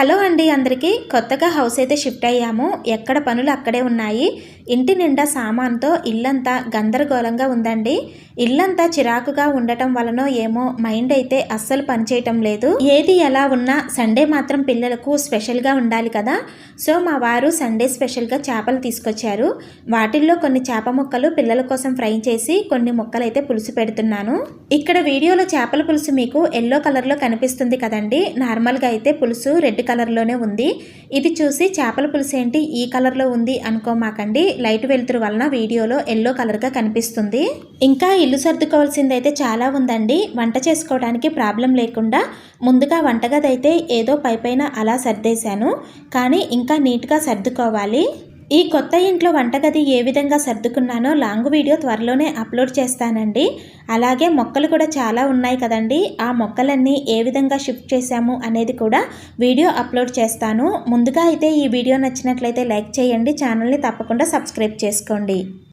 Hello అండి అందరికీ. కొత్తగా హౌస్ అయితే షిఫ్ట్ అయ్యాము. ఎక్కడ పనులు అక్కడే ఉన్నాయి. ఇంటి నిండా సామాన్తో ఇల్లంతా గందరగోళంగా ఉందండి. ఇల్లంతా చిరాకుగా ఉండటం వలనో ఏమో మైండ్ అయితే అస్సలు పనిచేయటం లేదు. ఏది ఎలా ఉన్నా సండే మాత్రం పిల్లలకు స్పెషల్గా ఉండాలి కదా. సో మా వారు సండే స్పెషల్గా చేపలు తీసుకొచ్చారు. వాటిల్లో కొన్ని చేప ముక్కలు పిల్లల కోసం ఫ్రై చేసి కొన్ని ముక్కలు అయితే పులుసు పెడుతున్నాను. ఇక్కడ వీడియోలో చేపల పులుసు మీకు ఎల్లో కలర్లో కనిపిస్తుంది కదండి. నార్మల్గా అయితే పులుసు రెడ్ కలర్లోనే ఉంది. ఇది చూసి చేపల పులుసు ఏంటి? ఈ కలర్లో ఉంది అనుకోమాకండి. లైట్ వెలుతురు వలన వీడియోలో ఎల్లో కలర్గా కనిపిస్తుంది. ఇంకా ఇల్లు సర్దుకోవాల్సింది అయితే చాలా ఉందండి. వంట చేసుకోవడానికి ప్రాబ్లం లేకుండా ముందుగా వంటగది అయితే ఏదో పైపైన అలా సర్దేశాను. కానీ ఇంకా నీట్గా సర్దుకోవాలి. ఈ కొత్త ఇంట్లో వంటగది ఏ విధంగా సర్దుకున్నానో లాంగ్ వీడియో త్వరలోనే అప్లోడ్ చేస్తానండి. అలాగే మొక్కలు కూడా చాలా ఉన్నాయి కదండి. ఆ మొక్కలన్నీ ఏ విధంగా షిఫ్ట్ చేశాము అనేది కూడా వీడియో అప్లోడ్ చేస్తాను. ముందుగా అయితే ఈ వీడియో నచ్చినట్లయితే లైక్ చేయండి. ఛానల్ని తప్పకుండా సబ్స్క్రైబ్ చేసుకోండి.